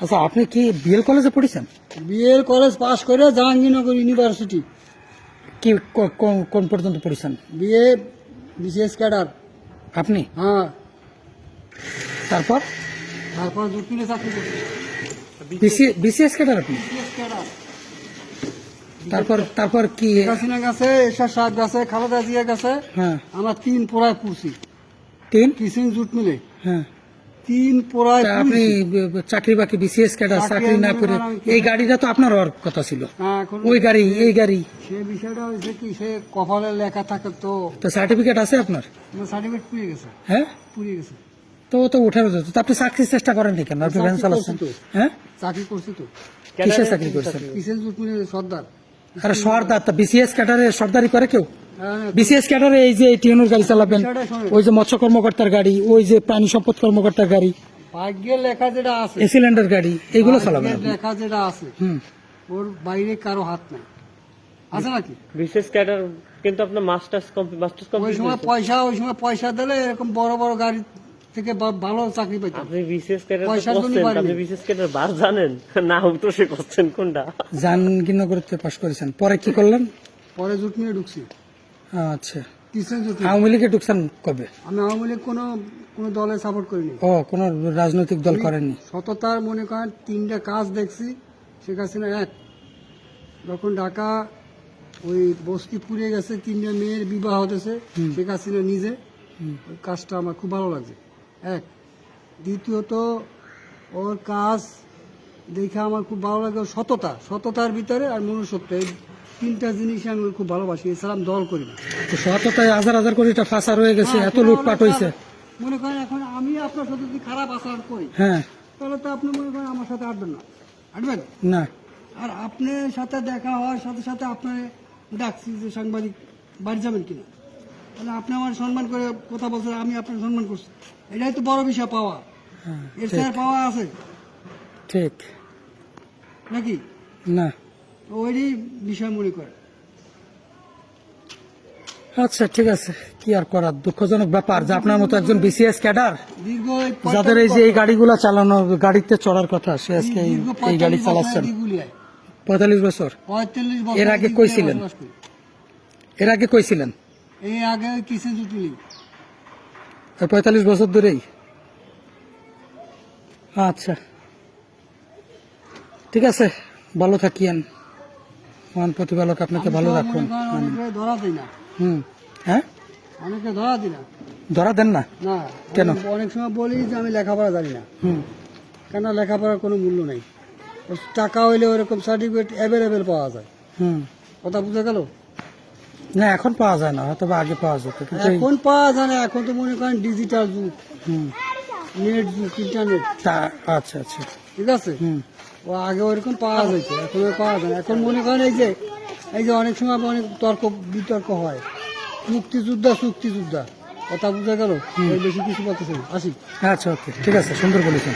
আচ্ছা আপনি কি বিএল কলেজে পড়েছেন? বিএল কলেজ পাশ করে জাহাঙ্গীরনগর ইউনিভার্সিটি কি কোন- পর্যন্ত পড়েছেন? BA BCS cadre. আপনি? হ্যাঁ। তারপর? তারপর দুটিনে চাকরি বিসিএস ক্যাডার আপনি? তারপর তারপর কি? হাসিনা গেছে এরশাদ সাহেব গেছে খালেদা জিয়া গেছে। হ্যাঁ। আমরা তিন পোড়ায় পুষি তিন? কিসিন জুট মিলে। হ্যাঁ। তিন পোড়ায় আপনি চাকরি বাকরি বিসিএস ক্যাডার চাকরি না করে এই গাড়িটা তো আপনার হওয়ার কথা ছিল। হ্যাঁ, ওই গাড়ি এই গাড়ি। সে বিষয়টা হয়েছে কি সে কপালে লেখা থাকে তো। তো সার্টিফিকেট আছে আপনার? সার্টিফিকেট পুড়িয়ে গেছে। হ্যাঁ? পুড়িয়ে গেছে। তো তো উঠানো যেত আপনি চাকরির চেষ্টা করেননি কেন? আপনি ভ্যান চাকরি চালাচ্ছেন হ্যাঁ? চাকরি করছি তো। কিসের চাকরি করছেন? কিসেন জুট মিলে সর্দার। আরে সর্দার তা বিসিএস ক্যাডারে সর্দারি করে কেউ? বিসিএস ক্যাডারে এই যে টিএনউর গাড়ি চালাবেন ওই যে মৎস্য কর্মকর্তার গাড়ি ওই যে প্রাণী সম্পদ কর্মকর্তার গাড়ি লেখা যেটা আছে। সিলিন্ডার গাড়ি এগুলো চালাবেন লেখা যেটা আছে ওর বাইরে কারও হাত নাই। আছে নাকি? বিশেষ ক্যাডার কিন্তু আপনার মাস্টার্স কমপ্লিট মাস্টার্স ওই সময় পয়সা ওই সময় পয়সা দিলে এরকম বড় বড় গাড়ি থেকে ভালো চাকরি পেতাম আপনি বিশেষ ক্যাডার করছেন আপনি বিশেষ ক্যাডার বার জানেন। নাম তো সে করছেন কোনটা? জাহাঙ্গীরনগরতে পাশ করেছেন। পরে কি করলেন? পরে জুট নিয়ে ঢুকছি। আচ্ছা। আওয়ামী লীগে ঢুকছেন কবে? আমি আওয়ামী লীগ কোনো কোনো দলে সাপোর্ট করিনি। ও কোন রাজনৈতিক দল করেননি? সততার মনে করেন তিনটা কাজ দেখছি। শেখ হাসিনা এক। যখন ঢাকা ওই বস্তি পুড়ে গেছে তিনটা মেয়ের বিবাহ হতেছে শেখ হাসিনা নিজে। ওই কাজটা আমার খুব ভালো লাগছে। এক। দ্বিতীয়ত ওর কাজ দেখে আমার খুব ভালো লাগে সততা। সততার ভিতরে আর মনুষ্যত্ব। তিনটা জিনিস আমি খুব ভালোবাসি এছাড়া আমি দল করি না। তো সততায় হাজার হাজার কোটি টাকা ফাঁসা রয়ে গেছে হ্যাঁ, এত লুটপাট হয়েছে মনে করেন এখন আমি আপনার সাথে যদি খারাপ আচরণ করি হ্যাঁ। তাহলে তো আপনি মনে করেন আমার সাথে আটবেন না। আটবেন না। আর আপনার সাথে দেখা হওয়ার সাথে সাথে আপনার ডাকছি যে সাংবাদিক বাড়ি যাবেন কিনা? তাহলে আপনি আমার সম্মান করে কথা বলছেন আমি আপনার সম্মান করছি। এটাই তো বড় বিষয় পাওয়া। হ্যাঁ, এর পাওয়া আছে? ঠিক। নাকি? না। ওইটাই বিষয় মনে করে। আচ্ছা ঠিক আছে। কি আর করার? দুঃখজনক ব্যাপার যে আপনার মতো একজন বিসিএস ক্যাডার যাদের এই যে এই গাড়িগুলো চালানো গাড়িতে চড়ার কথা সে আজকে এই- গাড়ি চালাচ্ছেন। পঁয়তাল্লিশ বছর? এর আগে কই দিগুলিয়ায় ছিলেন? বসবাস করি। এর আগে কইছিলেন? এই আগে কিসে জুটুলি পঁয়তাল্লিশ বছর ধরেই। আচ্ছা। ঠিক আছে ভালো থাকিয়েন। মহান প্রতিপালক আপনাকে ভালো রাখুন। ধরা দিই না। হুম। হ্যাঁ? অনেকে ধরা দিই না। ধরা দেন না? না। কেন? অনেক সময় বলি যে আমি লেখাপড়া জানি না। হুম। কেন লেখাপড়ার কোনো মূল্য নেই? টাকা হইলে ওরকম সার্টিফিকেট অ্যাভেলেবেল পাওয়া যায়। হুম। কথা বুঝে গেল? না এখন পাওয়া যায় না হয়তো আগে পাওয়া যেত এখন পাওয়া যায় না এখন তো মনে করেন ডিজিটাল যুগ। হুম। নেট যুগ ইন্টারনেট আচ্ছা আচ্ছা। ঠিক আছে? হুম। ও আগে ওরকম পাওয়া যেত এখন পাওয়া যায় না। এখন মনে করেন এই যে এই যে অনেক সময় অনেক তর্ক বিতর্ক হয়। মুক্তিযোদ্ধা চুক্তিযোদ্ধা কথা বুঝা গেল? বেশি কিছু কথা। আসি। আচ্ছা ওকে। ঠিক আছে সুন্দর বলেছেন।